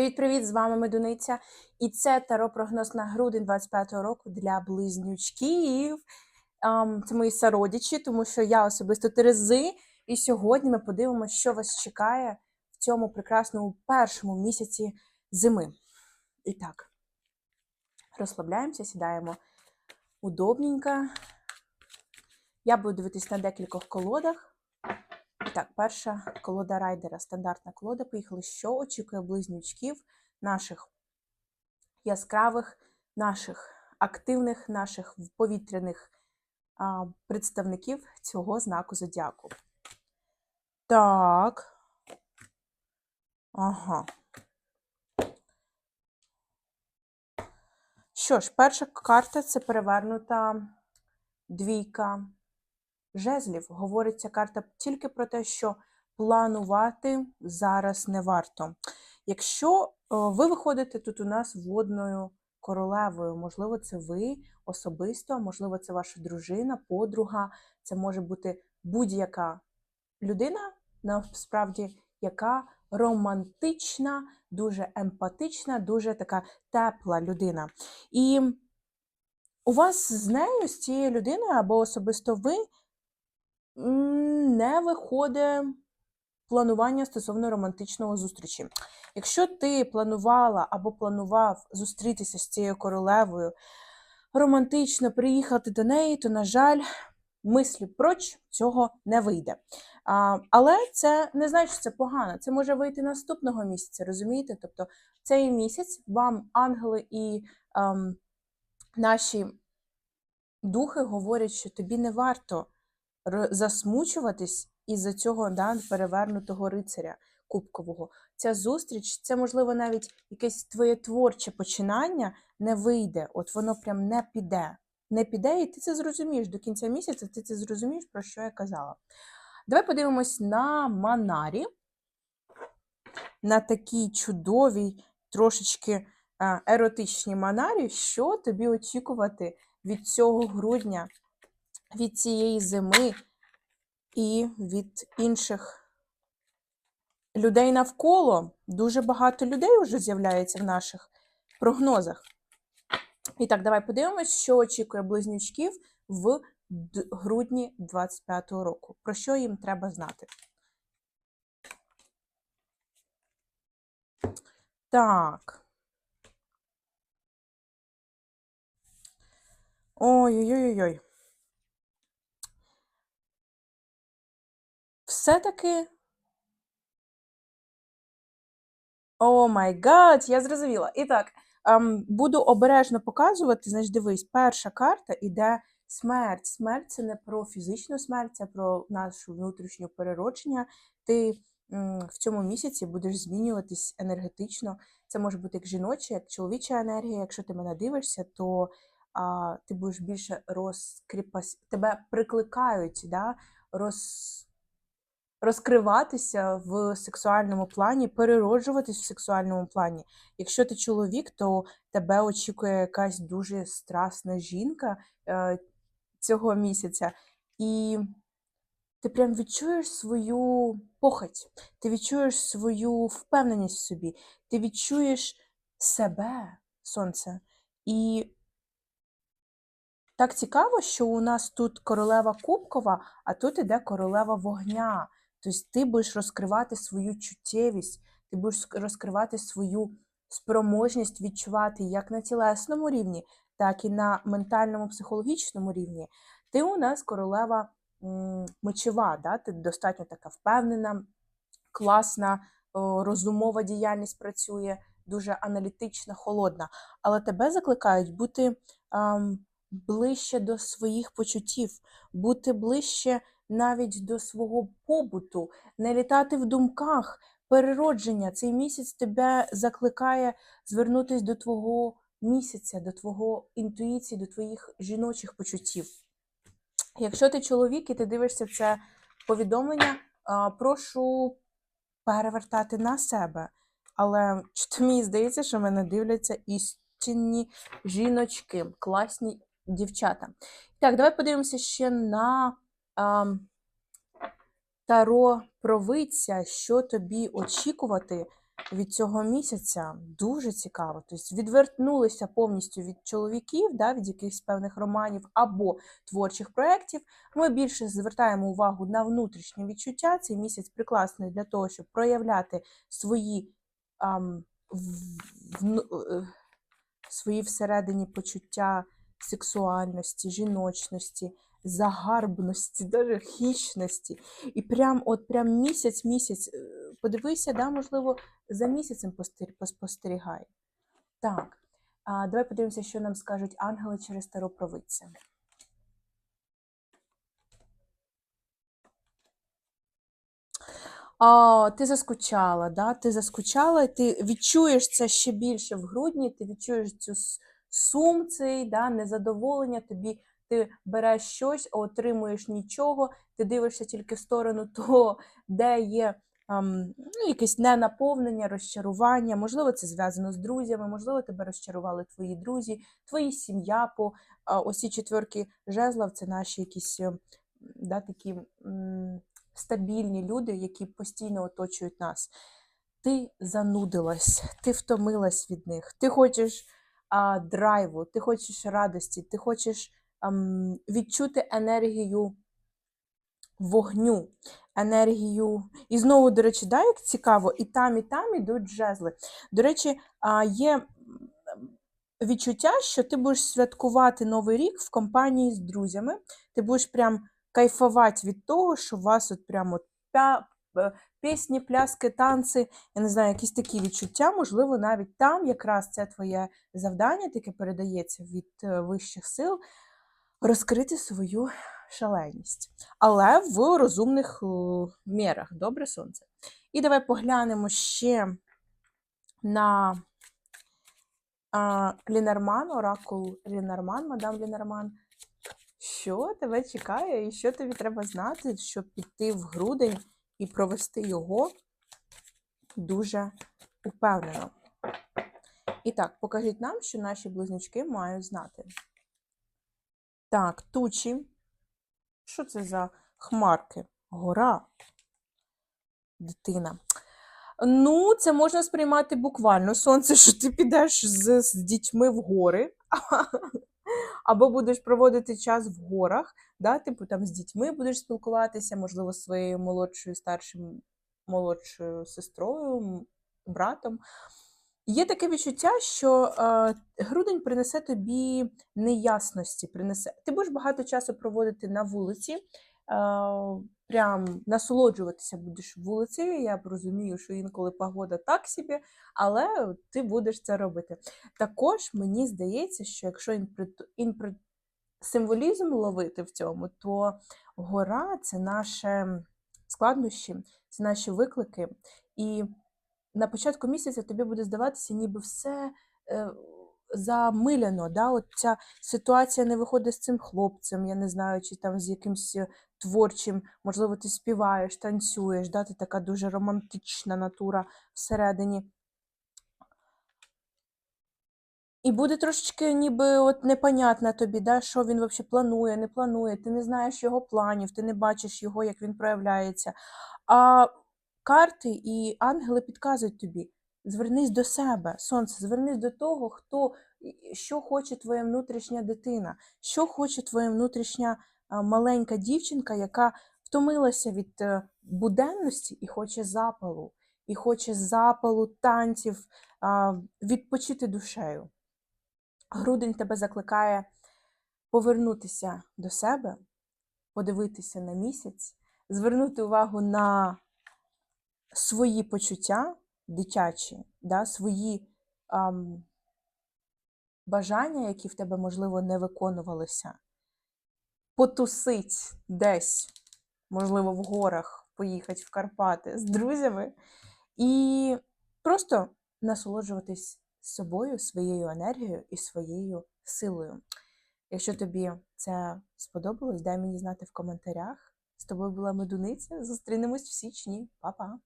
Привіт-привіт! З вами Медуниця. І це таро-прогноз на грудень 25-го року для близнючків. Це мої сородичі, тому що я особисто Терези. І сьогодні ми подивимося, що вас чекає в цьому прекрасному першому місяці зими. І так, розслабляємося, сідаємо удобненько. Я буду дивитись на декількох колодах. Так, перша колода райдера, стандартна колода. Поїхали. Що очікує близнючків, наших яскравих, наших активних, наших повітряних а, представників цього знаку зодіаку? Так. Ага. Що ж, перша карта це перевернута двійка жезлів говорить ця карта тільки про те, що планувати зараз не варто. Якщо е, ви виходите тут у нас водною королевою, можливо, це ви особисто, можливо, це ваша дружина, подруга, це може бути будь-яка людина, насправді, яка романтична, дуже емпатична, дуже така тепла людина. І у вас з нею, з цією людиною, або особисто ви не виходить планування стосовно романтичного зустрічі. Якщо ти планувала або планував зустрітися з цією королевою, романтично приїхати до неї, то, на жаль, мислі проч цього не вийде. А, Але це не значить, що це погано. Це може вийти наступного місяця, розумієте? Тобто цей місяць вам ангели і ем, наші духи говорять, що тобі не варто засмучуватись із-за цього да, перевернутого рицаря кубкового. Ця зустріч, це, можливо, навіть якесь твоє творче починання не вийде, от воно прям не піде. Не піде, і ти це зрозумієш до кінця місяця, ти це зрозумієш, про що я казала. Давай подивимось на Манарі, на такій чудовій, трошечки еротичній Манарі, що тобі очікувати від цього грудня від цієї зими і від інших людей навколо. Дуже багато людей вже з'являється в наших прогнозах. І так, давай подивимось, що очікує близнючків в грудні 25-го року. Про що їм треба знати? Так. Ой-ой-ой-ой. Все-таки. О май гад, я зрозуміла. І так, ем, буду обережно показувати. Значить, дивись, перша карта іде смерть. Смерть це не про фізичну смерть, це про нашу внутрішню переродження. Ти м, в цьому місяці будеш змінюватись енергетично. Це може бути як жіноча, як чоловіча енергія. Якщо ти мене дивишся, то а, ти будеш більше розкріпас... тебе прикликають, да? роз розкриватися в сексуальному плані, перероджуватись в сексуальному плані. Якщо ти чоловік, то тебе очікує якась дуже страсна жінка е, цього місяця, і ти прям відчуєш свою похоть, ти відчуєш свою впевненість в собі, ти відчуєш себе, сонце. І так цікаво, що у нас тут королева Кубкова, а тут іде королева вогня. Тобто ти будеш розкривати свою чуттєвість, ти будеш розкривати свою спроможність відчувати як на тілесному рівні, так і на ментальному психологічному рівні. Ти у нас королева мечева, да? ти достатньо така впевнена, класна, розумова діяльність працює, дуже аналітична, холодна. Але тебе закликають бути ем, ближче до своїх почуттів, бути ближче навіть до свого побуту, не літати в думках, переродження. Цей місяць тебе закликає звернутися до твого місяця, до твого інтуїції, до твоїх жіночих почуттів. Якщо ти чоловік і ти дивишся це повідомлення, прошу перевертати на себе. Але чи мені здається, що мене дивляться істинні жіночки, класні дівчата. Так, давай подивимося ще на Таро провидця, що тобі очікувати від цього місяця дуже цікаво. Тобто відвернулися повністю від чоловіків, да, від якихось певних романів або творчих проєктів. Ми більше звертаємо увагу на внутрішні відчуття. Цей місяць прекрасний для того, щоб проявляти свої, ам, в- е, свої всередині почуття сексуальності, жіночності, загарбності, даже хищності. І прям от прям місяць, місяць, е, подивися, да, можливо, за місяцем постер- поспостерігай. Так, а, давай подивимося, що нам скажуть ангели через Таро провидця. А, ти заскучала, да? ти заскучала, ти відчуєш це ще більше в грудні, ти відчуєш цю сум цей, да? незадоволення, тобі ти береш щось, а отримуєш нічого, ти дивишся тільки в сторону того, де є ам, ну, якесь ненаповнення, розчарування. Можливо, це зв'язано з друзями, можливо, тебе розчарували твої друзі, твої сім'я. По ці четверки жезлов це наші якісь е, да, такі м, стабільні люди, які постійно оточують нас. Ти занудилась, ти втомилась від них, ти хочеш а, драйву, ти хочеш радості, ти хочеш відчути енергію вогню, енергію. І знову, до речі, да, як цікаво, і там, і там ідуть жезли. До речі, є відчуття, що ти будеш святкувати Новий рік в компанії з друзями. Ти будеш прям кайфувати від того, що у вас от прям от е, пісні, пляски, танці, я не знаю, якісь такі відчуття, можливо, навіть там якраз це твоє завдання, таке передається від е, вищих сил, розкрити свою шаленість. Але в розумних е, мірах. Добре сонце. І давай поглянемо ще на а, Лінерман, оракул Лінерман, мадам Лінерман. Що тебе чекає і що тобі треба знати, щоб піти в грудень і провести його дуже упевнено. І так, покажіть нам, що наші близнючки мають знати. Так, тучі. Що це за хмарки? Гора. Дитина. Ну, це можна сприймати буквально сонце, що ти підеш з, з дітьми в гори, або будеш проводити час в горах, да? типу там з дітьми будеш спілкуватися, можливо, з своєю молодшою, старшим, молодшою сестрою, братом. Є таке відчуття, що е, грудень принесе тобі неясності. Принесе. Ти будеш багато часу проводити на вулиці, е, прям насолоджуватися будеш вулицею. Я розумію, що інколи погода так собі, але ти будеш це робити. Також мені здається, що якщо символізм ловити в цьому, то гора це наше складнощі, це наші виклики. І на початку місяця тобі буде здаватися, ніби все е, замиляно. Да? От ця ситуація не виходить з цим хлопцем, я не знаю, чи там з якимсь е, творчим, можливо, ти співаєш, танцюєш, да? ти така дуже романтична натура всередині. І буде трошечки ніби от непонятно тобі, да, що він взагалі планує, не планує, ти не знаєш його планів, ти не бачиш його, як він проявляється. А карти і ангели підказують тобі: звернись до себе, сонце, звернись до того, хто що хоче твоя внутрішня дитина, що хоче твоя внутрішня маленька дівчинка, яка втомилася від е, буденності і хоче запалу, і хоче запалу, танців, відпочити душею. Грудень тебе закликає повернутися до себе, подивитися на місяць, звернути увагу на свої почуття дитячі, да, свої ам, бажання, які в тебе, можливо, не виконувалися, потусить десь, можливо, в горах, поїхати в Карпати з друзями і просто насолоджуватись собою, своєю енергією і своєю силою. Якщо тобі це сподобалось, дай мені знати в коментарях. З тобою була Медуниця. Зустрінемось в січні. Па-па!